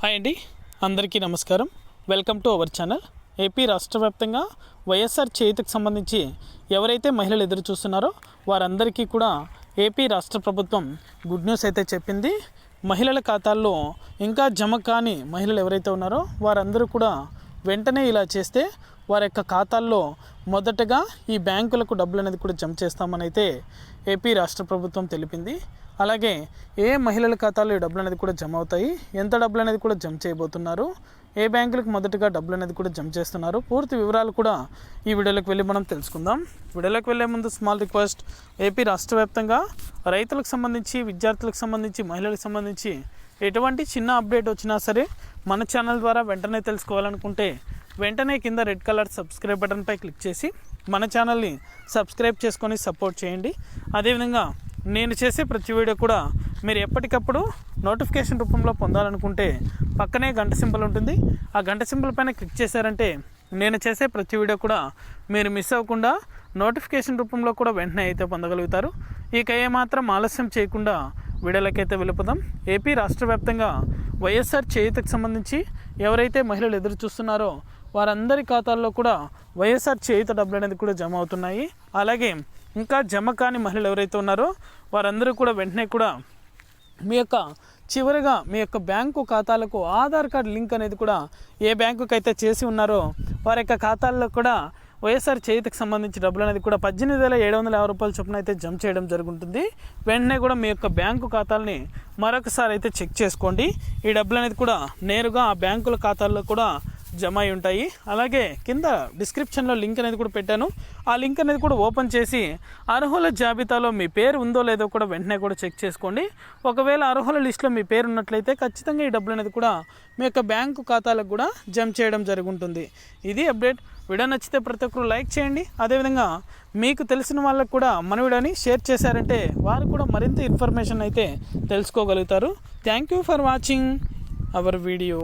Hi అండి. అందరికీ నమస్కారం. Welcome to our channel. AP రాష్ట్ర వ్యాప్తంగా వైఎస్ఆర్ చేతికి సంబంధించి ఎవరైతే మహిళలు ఎదురు చూస్తున్నారో వారందరికీ కూడా ఏపీ రాష్ట్ర ప్రభుత్వం గుడ్ న్యూస్ అయితే చెప్పింది. మహిళల ఖాతాల్లో ఇంకా జమ కాని మహిళలు ఎవరైతే ఉన్నారో వారందరూ కూడా వెంటనే ఇలా చేస్తే వారి యొక్క ఖాతాల్లో మొదటగా ఈ బ్యాంకులకు డబ్బులు అనేది కూడా జమ చేస్తామని అయితే ఏపీ రాష్ట్ర ప్రభుత్వం తెలిపింది. అలాగే ఏ మహిళల ఖాతాలో ఈ డబ్బులు అనేది కూడా జమ అవుతాయి? ఎంత డబ్బులు అనేది కూడా జమ చేయబోతున్నారు? ఏ బ్యాంకులకు మొదటగా డబ్బులు అనేది కూడా జమ చేస్తున్నారు? పూర్తి వివరాలు కూడా ఈ వీడియోలోకి వెళ్ళి మనం తెలుసుకుందాం. వీడియోలోకి వెళ్ళే ముందు స్మాల్ రిక్వెస్ట్ ఏపీ రాష్ట్ర వ్యాప్తంగా రైతులకు సంబంధించి విద్యార్థులకు సంబంధించి మహిళలకు సంబంధించి ఎటువంటి చిన్న అప్డేట్ వచ్చినా సరే మన ఛానల్ ద్వారా వెంటనే తెలుసుకోవాలనుకుంటే వెంటనే కింద రెడ్ కలర్ సబ్స్క్రైబ్ బటన్పై క్లిక్ చేసి మన ఛానల్ని సబ్స్క్రైబ్ చేసుకొని సపోర్ట్ చేయండి. అదేవిధంగా నేను చేసే ప్రతి వీడియో కూడా మీరు ఎప్పటికప్పుడు నోటిఫికేషన్ రూపంలో పొందాలనుకుంటే పక్కనే గంట సింబల్ ఉంటుంది. ఆ గంట సింబల్ పైన క్లిక్ చేశారంటే నేను చేసే ప్రతి వీడియో కూడా మీరు మిస్ అవ్వకుండా నోటిఫికేషన్ రూపంలో కూడా వెంటనే అయితే పొందగలుగుతారు. ఇక ఏమాత్రం ఆలస్యం చేయకుండా వీడియోలకైతే వెళ్ళిపోదాం. ఏపీ రాష్ట్ర వ్యాప్తంగా వైఎస్ఆర్ చేయుతకు సంబంధించి ఎవరైతే మహిళలు ఎదురు చూస్తున్నారో వారందరి ఖాతాల్లో కూడా వైఎస్ఆర్ చేయుత డబ్బులు అనేది కూడా జమ అవుతున్నాయి. అలాగే ఇంకా జమ కాని మహిళలు ఎవరైతే ఉన్నారో వారందరూ కూడా వెంటనే కూడా మీ యొక్క చివరిగా మీ యొక్క బ్యాంకు ఖాతాలకు ఆధార్ కార్డ్ లింక్ అనేది కూడా ఏ బ్యాంకుకి అయితే చేసి ఉన్నారో వారి యొక్క ఖాతాల్లో కూడా వైఎస్ఆర్ చేతికి సంబంధించి డబ్బులు అనేది కూడా పద్దెనిమిది వేల ఏడు వందల యాభై రూపాయల చొప్పున అయితే జమ చేయడం జరుగుతుంది వెంటనే కూడా మీ యొక్క బ్యాంకు ఖాతాలని మరొకసారి అయితే చెక్ చేసుకోండి. ఈ డబ్బులు అనేది కూడా నేరుగా ఆ బ్యాంకుల ఖాతాల్లో కూడా జమ అయి ఉంటాయి అలాగే కింద డిస్క్రిప్షన్లో లింక్ అనేది కూడా పెట్టాను. ఆ లింక్ అనేది కూడా ఓపెన్ చేసి అర్హుల జాబితాలో మీ పేరు ఉందో లేదో కూడా వెంటనే కూడా చెక్ చేసుకోండి. ఒకవేళ అర్హుల లిస్టులో మీ పేరు ఉన్నట్లయితే ఖచ్చితంగా ఈ డబ్బులు అనేది కూడా మీ యొక్క బ్యాంకు ఖాతాలకు కూడా జమ చేయడం జరుగుతుంది ఇది అప్డేట్. వీడియో నచ్చితే ప్రతి ఒక్కరు లైక్ చేయండి. అదేవిధంగా మీకు తెలిసిన వాళ్ళకు కూడా మన వీడియోని షేర్ చేశారంటే వారు కూడా మరింత ఇన్ఫర్మేషన్ అయితే తెలుసుకోగలుగుతారు. Thank you for watching our video.